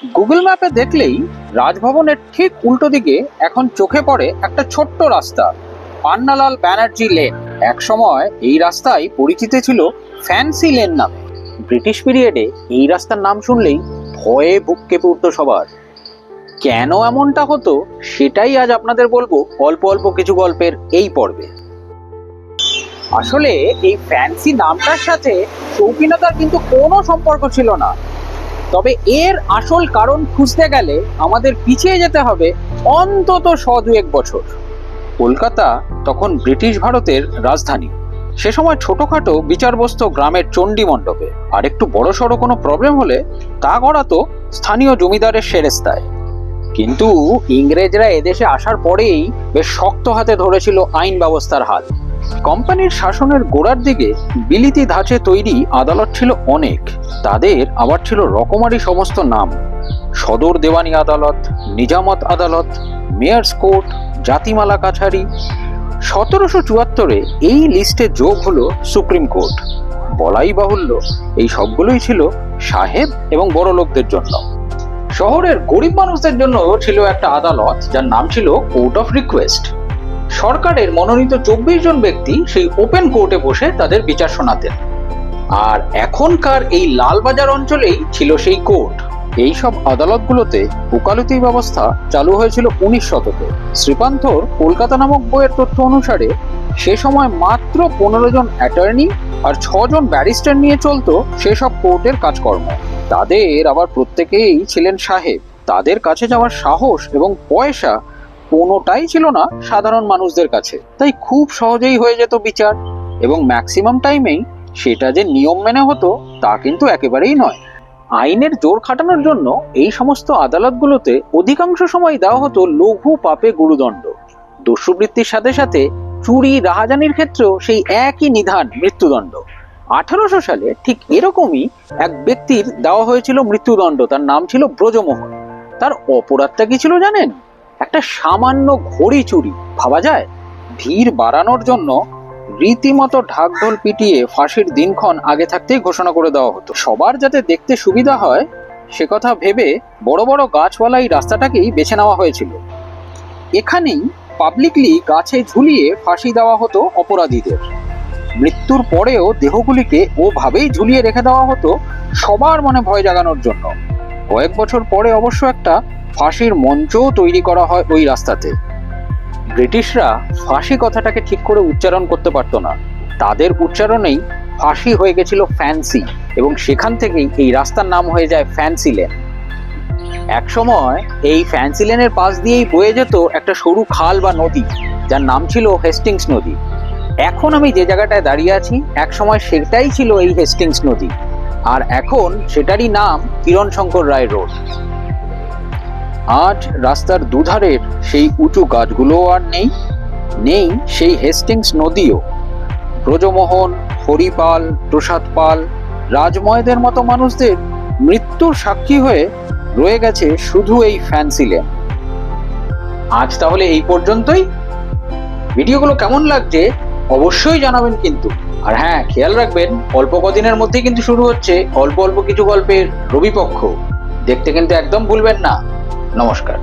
Google ম্যাপে দেখলেই রাজভবনের ঠিক উল্টো দিকে এখন চোখে পড়ে একটা ছোট্ট রাস্তা, পান্নালাল ব্যানার্জি লেন। এক সময় এই রাস্তায় পরিচিত ছিল ফ্যান্সি লেন নামে। ব্রিটিশ পিরিয়ডে এই রাস্তার নাম শুনলেই ভয়ে বুক কেঁপে উঠত সবার। কেন এমনটা হতো সেটাই আজ আপনাদের বলব অল্প অল্প কিছু গল্পের এই পর্বে। আসলে এই ফ্যান্সি নামটার সাথে শৌখিনতার কিন্তু কোনো সম্পর্ক ছিল না। তবে এর আসল কারণ খুঁজতে গেলে আমাদের পিছিয়ে যেতে হবে অন্তত শ দুয়েক বছর। কলকাতা তখন ব্রিটিশ ভারতের রাজধানী। সে সময় ছোটখাটো বিচার বসত গ্রামের চণ্ডী মণ্ডপে। আর একটু বড় সড়ো কোনো প্রবলেম হলে তা করাতো স্থানীয় জমিদারের সেরেস্তায়। কিন্তু ইংরেজরা এদেশে আসার পরেই বেশ শক্ত হাতে ধরেছিল আইন ব্যবস্থার হাত। কোম্পানির শাসনের গোড়ার দিকে বিলিতি ধাঁচে তৈরি আদালত ছিল অনেক। তাদের আবার ছিল রকমারি সমস্ত নাম। সদর দেওয়ানি আদালত, নিজামত আদালত, মেয়ার্স কোর্ট, জাতিমালা কাছারি। সতেরোশো চুয়াত্তরে এই লিস্টে যোগ হলো সুপ্রিম কোর্ট। বলাই বাহুল্য, এই সবগুলোই ছিল সাহেব এবং বড় লোকদের জন্য। শহরের গরিব মানুষদের জন্য ছিল একটা আদালত, যার নাম ছিল কোর্ট অফ রিকোয়েস্ট। সরকারের মনোনীত চব্বিশ জন ব্যক্তি সেই ওপেন কোর্টে বসে তাদের বিচার শোনাতেন। আর এখনকার এই লালবাজার অঞ্চলেই ছিল সেই কোর্ট এই সব আদালতগুলোতে ওকালতি ব্যবস্থা চালু হয়েছিল উনিশ শতকে। শ্রীপান্থর কলকাতা নামক বইয়ের তথ্য অনুসারে, সে সময় মাত্র পনেরো জন অ্যাটর্নি আর ছজন ব্যারিস্টার নিয়ে চলতো সেসব কোর্টের কাজকর্ম। তাদের আবার প্রত্যেকেই ছিলেন সাহেব। তাদের কাছে যাওয়ার সাহস এবং পয়সা কোনোটাই ছিল না সাধারণ মানুষদের কাছে। তাই খুব সহজেই হয়ে যেত বিচার এবং ম্যাক্সিমাম টাইমেই সেটা যে নিয়ম মেনে হতো তা কিন্তু একেবারেই নয়। আইনের জোর খাটানোর জন্য এই সমস্ত আদালতগুলোতে অধিকাংশ সময় দেওয়া হতো লঘু পাপে গুরুদণ্ড। দস্যুবৃত্তির সাথে সাথে চুরি, রাহাজানির ক্ষেত্রেও সেই একই নিধান মৃত্যুদণ্ড। আঠারোশো সালে ঠিক এরকমই এক ব্যক্তির দেওয়া হয়েছিল মৃত্যুদণ্ড। তার নাম ছিল ব্রজমোহন। তার অপরাধটা কি ছিল জানেন? একটা সামান্য ঘড়ি চুরি, ভাবা যায়? ভিড় বাড়ানোর জন্য রীতিমতো ঢাকঢোল পিটিয়ে ফাঁসির দিনক্ষণ আগে থাকতেই ঘোষণা করে দেওয়া হতো। সবার যাতে দেখতে সুবিধা হয়, সে কথা ভেবে বড় বড় গাছওয়ালা এই রাস্তাটাকেই বেছে নেওয়া হয়েছিল। এখানেই পাবলিকলি গাছে ঝুলিয়ে ফাঁসি দেওয়া হতো অপরাধীদের। মৃত্যুর পরেও দেহগুলিকে ওভাবেই ঝুলিয়ে রেখে দেওয়া হতো সবার মনে ভয় জাগানোর জন্য। কয়েক বছর পরে অবশ্য একটা ফাঁসির মঞ্চও তৈরি করা হয় ওই রাস্তাতে। ব্রিটিশরা ফাঁসি কথাটাকে ঠিক করে উচ্চারণ করতে পারতো না। তাদের উচ্চারণেই ফাঁসি হয়ে গেছিল ফ্যান্সি এবং সেখান থেকেই এই রাস্তার নাম হয়ে যায় ফ্যান্সি লেন। এক সময় এই ফ্যান্সি লেনের পাশ দিয়েই বয়ে যেত একটা সরু খাল বা নদী, যার নাম ছিল হেস্টিংস নদী। এখন আমি যে জায়গাটায় দাঁড়িয়ে আছি এক সময় সেটাই ছিল এই হেস্টিংস নদী। আর এখন সেটারই নাম কিরণ শঙ্কর রায় রোড। আজ রাস্তার দুধারের সেই উঁচু গাছগুলোও আর নেই নেই সেই হেস্টিংস নদীও। ব্রজমোহন, হরিপাল, প্রসাদ পাল, রাজময়দের মতো মানুষদের মৃত্যুর সাক্ষী হয়ে রয়ে গেছে শুধু এই ফ্যান্সি লেন। আজ তাহলে এই পর্যন্তই। ভিডিওগুলো কেমন লাগছে অবশ্যই জানাবেন কিন্তু। আর হ্যাঁ খেয়াল রাখবেন, অল্প কদিনের মধ্যেই কিন্তু শুরু হচ্ছে অল্প অল্প কিছু গল্পের রবিপক্ষ। দেখতে কিন্তু একদম ভুলবেন না। নমস্কার।